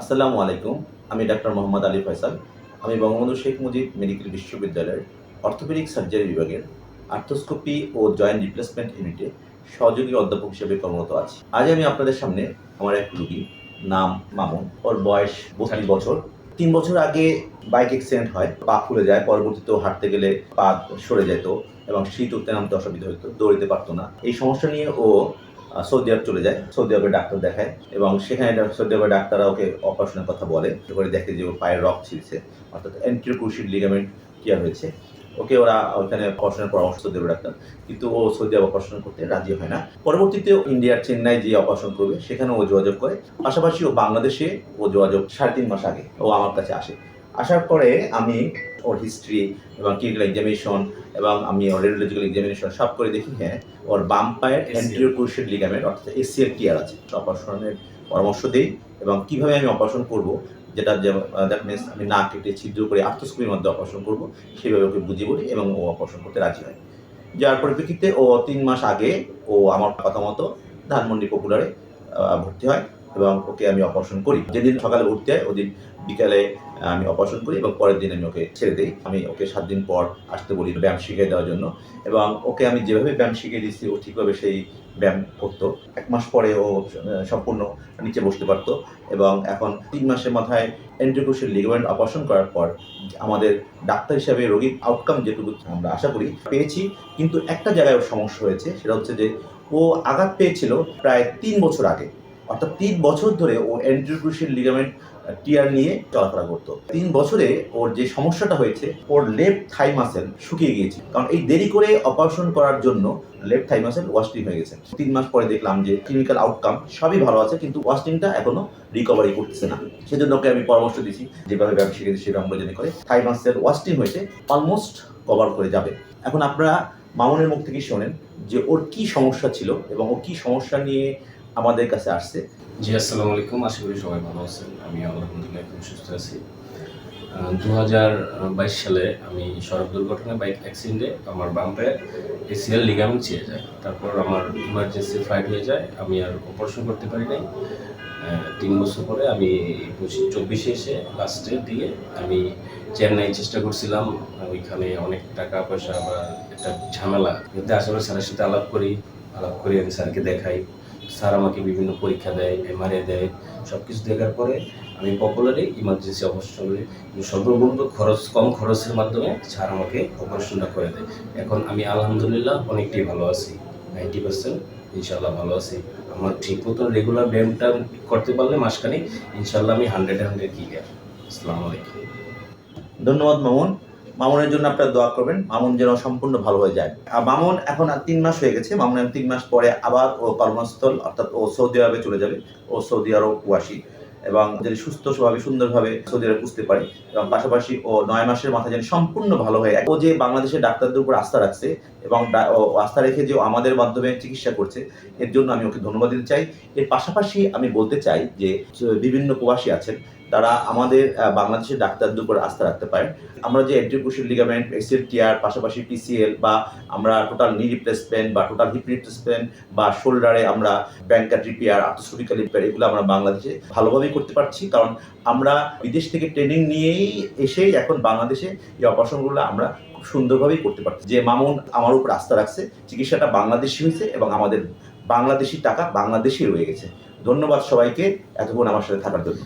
আসসালামু আলাইকুম আমি ডাক্তার মোহাম্মদ আলী ফয়সাল। আমি বঙ্গবন্ধু শেখ মুজিব মেডিকেল বিশ্ববিদ্যালয়ের অর্থোপেডিক সার্জারি বিভাগের আর্থোস্কোপি ও জয়েন্ট রিপ্লেসমেন্ট ইউনিটে সহযোগী অধ্যাপক হিসেবে কর্মরত আছি। আজ আমি আপনাদের সামনে আমার এক রুগী নাম মামুন। ওর বয়স বত্রিশ বছর। তিন বছর আগে বাইক অ্যাক্সিডেন্ট হয় পা ফুলে যায় পরবর্তীতে হাঁটতে গেলে পা সরে যেত এবং শীত উঠতে নামতে অসুবিধা হতো দৌড়িতে পারতো না। এই সমস্যা নিয়ে ও সৌদি আরব চলে যায়। সৌদি আরবে ডাক্তার দেখায় এবং সেখানে সৌদি আরবের ডাক্তাররা ওকে অপারেশনের কথা বলে। করে দেখে যে পায়ের রক ছিঁড়ছে, অর্থাৎ অ্যান্টিক্রুশিড লিগামেন্ট টিয়ার হয়েছে। ওকে ওরা ওখানে অপারেশনের পরামর্শ দেবে ডাক্তার। কিন্তু ও সৌদি আরব অপারেশন করতে রাজি হয় না। পরবর্তীতে ইন্ডিয়ার চেন্নাই যে অপারেশন করবে সেখানে ও যোগাযোগ করে। পাশাপাশি ও বাংলাদেশে ও যোগাযোগ সাড়ে তিন মাস আগে ও আমার কাছে আসে। আসার পরে আমি ওর হিস্ট্রি এবং ক্লিনিক্যাল এক্সামিনেশন এবং আমি ওর রেডিওলজিক্যাল এক্সামিনেশন সব করে দেখি হ্যাঁ ওর বাম পায়ের অ্যান্টিরিয়র ক্রুশিয়াল লিগামেন্ট অর্থাৎ এসিএল টিয়ার আছে। অপারেশনের পরামর্শ দিই এবং কীভাবে আমি অপারেশন করব যেটা দ্যাট মিনস আমি না কেটে ছিদ্র করে আর্থস্কোপির মধ্যে অপারেশন করব সেভাবে ওকে বুঝিয়ে বলি এবং ও অপারেশন করতে রাজি হয়। যার পরিপ্রেক্ষিতে ও তিন মাস আগে ও আমার কথা মতো ধানমন্ডি পপুলারে ভর্তি হয়। এবং ওকে আমি অপারেশন করি। যেদিন সকালে ভর্তি হয় ওদিন বিকালে আমি অপারেশন করি এবং পরের দিন আমি ওকে ছেড়ে দিই। আমি ওকে সাত দিন পর আসতে বলি ব্যায়াম শিখিয়ে দেওয়ার জন্য এবং ওকে আমি যেভাবে ব্যায়াম শিখিয়ে দিচ্ছি ও ঠিকভাবে সেই ব্যায়াম করতো। এক মাস পরে ও সম্পূর্ণ নিচে বসতে পারতো এবং এখন তিন মাসের মাথায় এন্ট্রিকোশিয়াল লিগামেন্ট অপারেশন করার পর আমাদের ডাক্তার হিসাবে রোগীর আউটকাম যেটুকু আমরা আশা করি, পেয়েছি। কিন্তু একটা জায়গায় সমস্যা হয়েছে, সেটা হচ্ছে যে ও আঘাত পেয়েছিল প্রায় তিন বছর আগে। অর্থাৎ তিন বছর ধরে ও এন্ট্রিক্রুশিয়াল লিগামেন্ট টিয়ার নিয়ে চলাফেরা করতো। তিন বছরে ওর যে সমস্যাটা হয়েছে, ওর লেফট থাই মাসেল শুকিয়ে গিয়েছে। কারণ এই দেরি করে অপারেশন করার জন্য লেফট থাই মাসেল ওয়াস্টিং হয়ে গেছে। তিন মাস পরে দেখলাম যে ক্লিনিক্যাল আউটকাম সবই ভালো আছে, কিন্তু ওয়াস্টিংটা এখনও রিকভারি করতেছে না। সেজন্য ওকে আমি পরামর্শ দিয়েছি যেভাবে ব্যবসা শিখেছি সেভাবে আমরা যদি করে থাই মাসেল ওয়াস্টিং হয়েছে অলমোস্ট কভার করে যাবে। এখন আপনারা মামুনের মুখ থেকে শোনেন যে ওর কি সমস্যা ছিল এবং ও কি সমস্যা নিয়ে আমাদের কাছে আসছে। জি, আসসালামু আলাইকুম। আশা করি সবাই ভালো আছেন। আমি আলহামদুলিল্লাহ একদম সুস্থ আছি। দু হাজার বাইশ সালে আমি সড়ক দুর্ঘটনায় বাইক অ্যাক্সিডেন্টে আমার বাম পায়ে এসিএল লিগামেন্ট ছিঁড়ে যায়। তারপর আমার ইমার্জেন্সি ফ্লাইট হয়ে যায়। আমি আর অপারেশন করতে পারি নাই। তিন বছর পরে আমি পঁচিশ, চব্বিশে এসে লাস্টের দিকে আমি চেন্নাই চেষ্টা করছিলাম। ওইখানে অনেক টাকা পয়সা বা একটা ঝামেলা। কিন্তু আসলে স্যারের সাথে আলাপ করি। আলাপ করি আমি স্যারকে দেখাই। স্যার আমাকে বিভিন্ন পরীক্ষা দেয় এমআরআই দেয় সব কিছু দেখার পরে আমি পপুলারে ইমার্জেন্সি অপারেশন করি সর্বমূলত খরচ, কম খরচের মাধ্যমে স্যার আমাকে অপারেশনটা করে দেয়। এখন আমি আলহামদুলিল্লাহ অনেকটাই ভালো আছি নাইনটি পার্সেন্ট ইনশাল্লাহ ভালো আছি। আমার ঠিক মতো রেগুলার ব্যায়ামটা করতে পারলে মাসখানেক ইনশাল্লাহ আমি হান্ড্রেড হান্ড্রেড ক্লিয়ার আসসালামু আলাইকুম। ধন্যবাদ মামুন। মামুনের জন্য আপনারা দোয়া করবেন, মামুন যেন সম্পূর্ণ ভালো হয়ে যায়। আর মামুন এখন আর তিন মাস হয়ে গেছে মামুন তিন মাস পরে আবার ও কর্মস্থল, অর্থাৎ ও সৌদি আরবে চলে যাবে, ও সৌদি আরব ওয়াসি। এবং যদি সুস্থ স্বভাবে, সুন্দরভাবে সৌদি আরবে পুষতে পারে, এবং পাশাপাশি ও নয় মাসের মাথায় যেন সম্পূর্ণ ভালো হয়ে ও যে বাংলাদেশের ডাক্তারদের উপর আস্থা রাখছে, এবং আস্থা রেখে যে আমাদের মাধ্যমে চিকিৎসা করছে, এর জন্য আমি ওকে ধন্যবাদ দিতে চাই। এর পাশাপাশি আমি বলতে চাই যে বিভিন্ন প্রবাসী আছেন তারা আমাদের বাংলাদেশের ডাক্তারদের উপর আস্থা রাখতে পারেন আমরা যে এন্ট্রিকুশন লিগামেন্ট এক্সিল টিয়ার পাশাপাশি পিসিএল বা আমরা টোটাল নি রিপ্লেসমেন্ট বা টোটাল হিপ রিপ্লেসমেন্ট বা শোল্ডারে আমরা ব্যাংকার রিপেয়ার আর্থোস্কোপিক্যাল রিপেয়ার এগুলো আমরা বাংলাদেশে ভালোভাবেই করতে পারছি। কারণ আমরা বিদেশ থেকে ট্রেনিং নিয়েই এসেই এখন বাংলাদেশে এই অপারেশনগুলো আমরা খুব সুন্দরভাবেই করতে পারছি। যে মামুন আমার উপর আস্থা রাখছে, চিকিৎসাটা বাংলাদেশি হয়েছে এবং আমাদের বাংলাদেশি টাকা বাংলাদেশি রয়ে গেছে। ধন্যবাদ সবাইকে, এতক্ষণ আমার সাথে থাকার জন্য।